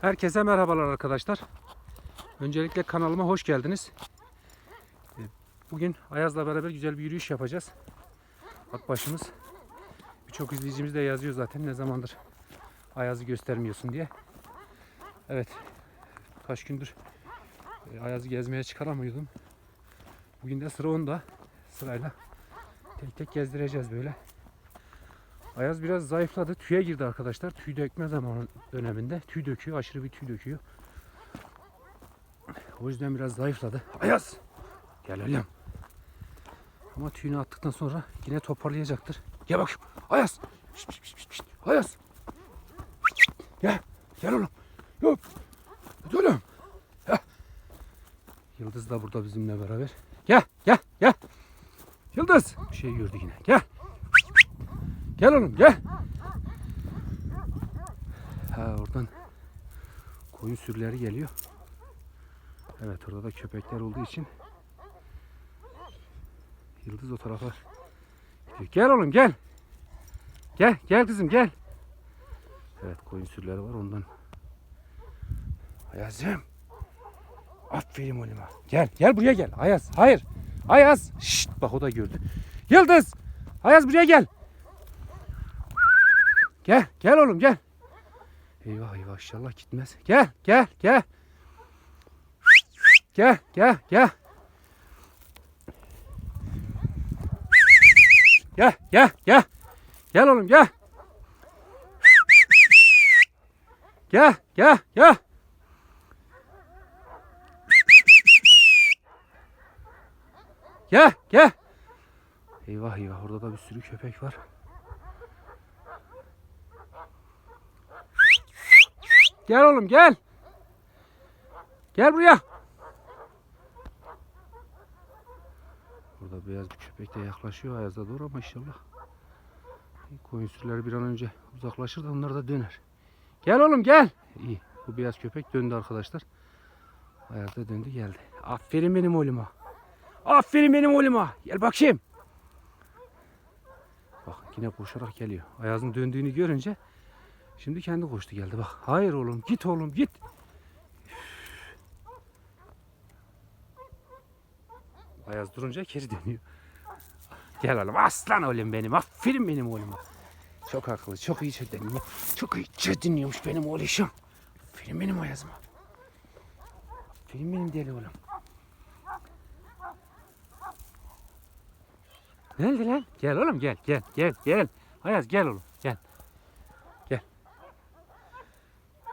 Herkese merhabalar arkadaşlar. Öncelikle kanalıma hoş geldiniz. Ee, Bugün Ayaz'la beraber güzel bir yürüyüş yapacağız. Bak başımız. Birçok izleyicimiz de yazıyor zaten ne zamandır Ayaz'ı göstermiyorsun diye. Evet. Kaç gündür e, Ayaz'ı gezmeye çıkaramıyordum. Bugün de sıra onda. Sırayla tek tek gezdireceğiz böyle. Ayaz biraz zayıfladı. Tüye girdi arkadaşlar. Tüy dökme zamanı döneminde. Tüy döküyor. Aşırı bir tüy döküyor. O yüzden biraz zayıfladı. Ayaz! Gel oğlum. Ama tüyünü attıktan sonra yine toparlayacaktır. Gel bak. Ayaz! Şişt, şişt, şişt, şişt. Ayaz! Gel. Gel oğlum. Yok. Hadi oğlum. Yıldız da burada bizimle beraber. Gel. Gel. Gel. Yıldız. Bir şey gördü yine. Gel. Gel oğlum gel. Ha oradan koyun sürüleri geliyor. Evet orada da köpekler olduğu için Yıldız o tarafa gidiyor. Gel oğlum gel. Gel gel kızım gel. Evet koyun sürüleri var ondan. Ayaz'ım. Aferin oğluma. Gel gel buraya gel. Ayaz hayır. Ayaz. Şşt bak o da gördü. Yıldız. Ayaz buraya gel. Gel, gel oğlum gel. Eyvah eyvah inşallah gitmez. Gel, gel, gel. Gel, gel, gel. Gel, gel, gel. Gel oğlum gel. Gel, gel, gel. Gel, gel. Eyvah eyvah orada da bir sürü köpek var. Gel oğlum gel. Gel buraya. Burada beyaz bir köpek de yaklaşıyor Ayaz'a doğru ama inşallah koyun sürüleri bir an önce uzaklaşır da onlar da döner. Gel oğlum gel. İyi. Bu beyaz köpek döndü arkadaşlar. Ayaz da döndü geldi. Aferin benim oğluma. Aferin benim oğluma. Gel bakayım. Bak yine koşarak geliyor. Ayaz'ın döndüğünü görünce Şimdi kendi koştu geldi bak. Hayır oğlum git oğlum git. Ayaz durunca geri dönüyor. Gel oğlum aslan oğlum benim. Aferin benim oğluma. Çok akıllı çok iyi dinliyor. Çok iyi dinliyormuş benim oğluşum. Aferin benim Ayaz'ıma. Aferin benim deli oğlum. Nerede lan? Gel oğlum gel gel gel gel. Ayaz gel oğlum gel.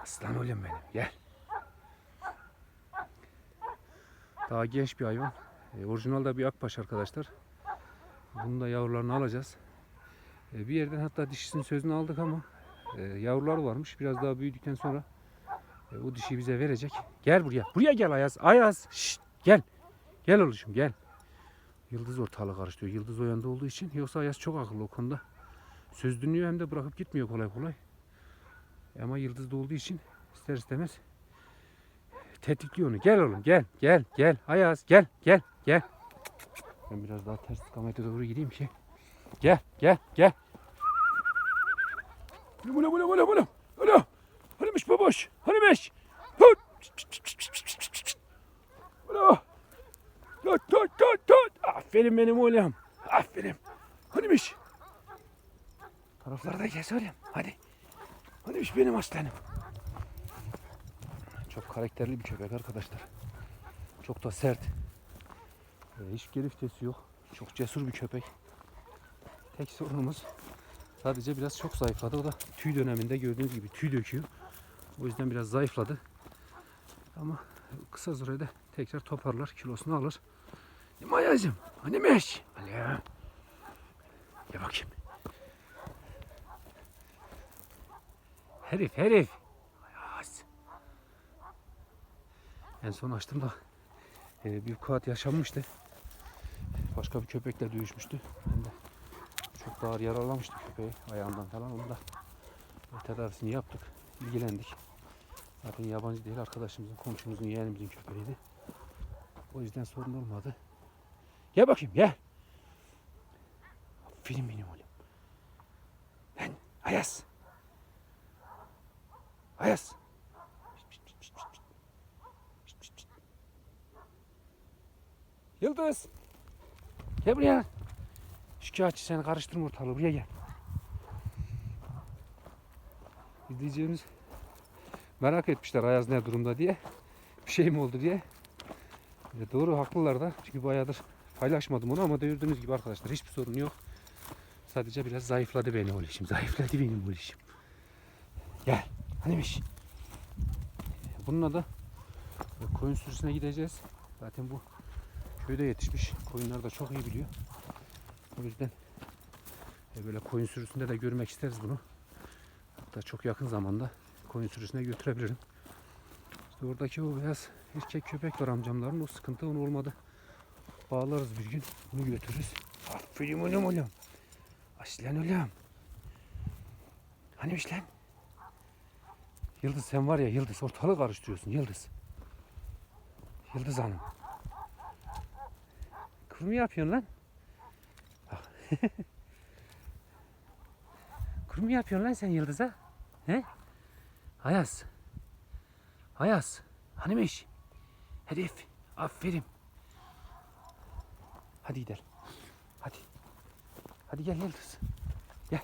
Aslan oğlum benim gel. Daha genç bir hayvan. E, orijinal da bir akbaş arkadaşlar. Bunun da yavrularını alacağız. E, bir yerden hatta dişisinin sözünü aldık ama e, yavrular varmış. Biraz daha büyüdükten sonra e, o dişi bize verecek. Gel buraya. Buraya gel Ayaz. Ayaz. Şşt, gel. Gel oğlum gel. Yıldız ortalığı karıştırıyor. Yıldız o yanda olduğu için. Yoksa Ayaz çok akıllı o konuda. Söz dinliyor hem de bırakıp gitmiyor kolay kolay. Ama yıldızda olduğu için ister istemez tetikliyor onu. Gel oğlum gel gel gel. Ayaz gel gel gel. Ben biraz daha ters istikamete doğru gideyim ki. Gel gel gel. Bula bula bula bula. Alo. Hanimiş baboş. Hanimiş. Tut. Alo. Tut tut tut tut. Aferin benim oğlum. Aferin. Hanimiş. Taraflarda gez oğlum. Hadi. Hanimiş benim aslanım. Çok karakterli bir köpek arkadaşlar. Çok da sert. Ee, hiç geri vitesi yok. Çok cesur bir köpek. Tek sorunumuz sadece biraz çok zayıfladı. O da tüy döneminde gördüğünüz gibi tüy döküyor. O yüzden biraz zayıfladı. Ama kısa sürede tekrar toparlar, kilosunu alır. Mayacım, hani meş? Gel bakayım. Herif herif. Ayaz. En son açtığımda e, bir kuat yaşanmıştı. Başka bir köpekle dövüşmüştü. Ben de çok ağır yaralamıştı köpeği ayağından falan. Onu da tedavisini yaptık. ilgilendik. Zaten yabancı değil arkadaşımızın, komşumuzun, yeğenimizin köpeğiydi. O yüzden sorun olmadı. Gel bakayım gel. Aferin benim oğlum. Lan Ayaz. Ayas. Yıldız. Gel buraya. Şikayetçi seni karıştırma ortalığı. Buraya gel. İzleyicilerimiz merak etmişler Ayaz ne durumda diye. Bir şey mi oldu diye. E doğru haklılar da. Çünkü bayağıdır paylaşmadım onu ama gördüğünüz gibi arkadaşlar hiçbir sorun yok. Sadece biraz zayıfladı beni o işim. Zayıfladı benim o işim. Gel. Hanimiş. Bununla da e, koyun sürüsüne gideceğiz. Zaten bu köyde yetişmiş. Koyunlar da çok iyi biliyor. O yüzden e, böyle koyun sürüsünde de görmek isteriz bunu. Hatta çok yakın zamanda koyun sürüsüne götürebilirim. İşte oradaki o beyaz erkek köpek var amcamların. O sıkıntı onu olmadı. Bağlarız bir gün. Bunu götürürüz. Aferin oğlum oğlum. Aslan oğlum. Hanimiş lan? Yıldız sen var ya Yıldız ortalığı karıştırıyorsun Yıldız. Yıldız Hanım. Kır mı yapıyorsun lan? Bak. Kır mı yapıyorsun lan sen Yıldız'a? He? Ayaz. Ayaz. Hanimiş. Herif. Aferin. Hadi gidelim. Hadi. Hadi gel Yıldız. Gel.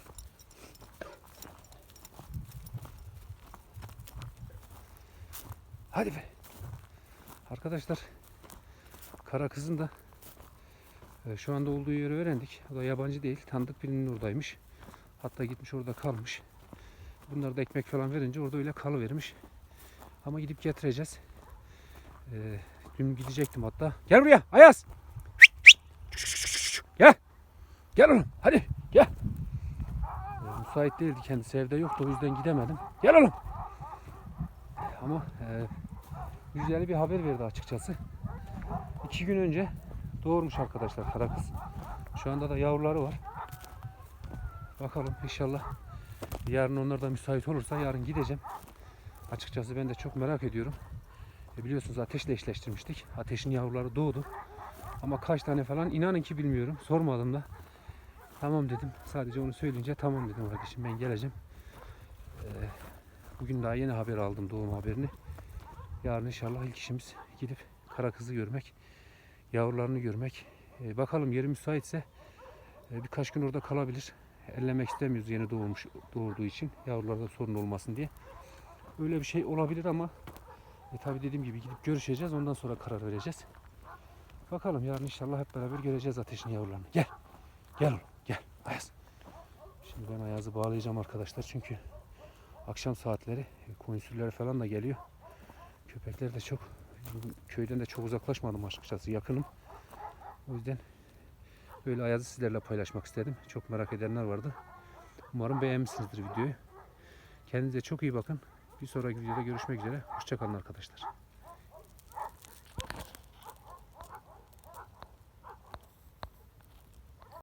Hadi be. Arkadaşlar kara kızın da e, şu anda olduğu yeri öğrendik. O da yabancı değil. Tanıdık birinin oradaymış. Hatta gitmiş orada kalmış. Bunlar da ekmek falan verince orada öyle kalıvermiş. Ama gidip getireceğiz. E, dün gidecektim hatta. Gel buraya Ayaz. Gel. Gel oğlum hadi gel. E, müsait değildi kendisi evde yoktu o yüzden gidemedim. Gel oğlum. Ama e, güzel bir haber verdi açıkçası. İki gün önce doğurmuş arkadaşlar kara kız. Şu anda da yavruları var. Bakalım inşallah yarın onlar da müsait olursa yarın gideceğim. Açıkçası ben de çok merak ediyorum. E biliyorsunuz ateşle eşleştirmiştik. Ateşin yavruları doğdu. Ama kaç tane falan inanın ki bilmiyorum. Sormadım da. Tamam dedim. Sadece onu söyleyince tamam dedim kardeşim ben geleceğim. Ee, bugün daha yeni haber aldım doğum haberini. Yarın inşallah ilk işimiz gidip kara kızı görmek. Yavrularını görmek. Ee, bakalım yeri müsaitse e, birkaç gün orada kalabilir. Ellemek istemiyoruz yeni doğmuş doğurduğu için. Yavrularda sorun olmasın diye. Öyle bir şey olabilir ama e, tabi dediğim gibi gidip görüşeceğiz. Ondan sonra karar vereceğiz. Bakalım yarın inşallah hep beraber göreceğiz ateşin yavrularını. Gel. Gel oğlum. Gel. Ayaz. Şimdi ben Ayaz'ı bağlayacağım arkadaşlar. Çünkü akşam saatleri e, koyun sürüleri falan da geliyor. Köpekler de çok köyden de çok uzaklaşmadım açıkçası. Yakınım. O yüzden böyle Ayaz'ı sizlerle paylaşmak istedim. Çok merak edenler vardı. Umarım beğenmişsinizdir videoyu. Kendinize çok iyi bakın. Bir sonraki videoda görüşmek üzere. Hoşçakalın arkadaşlar.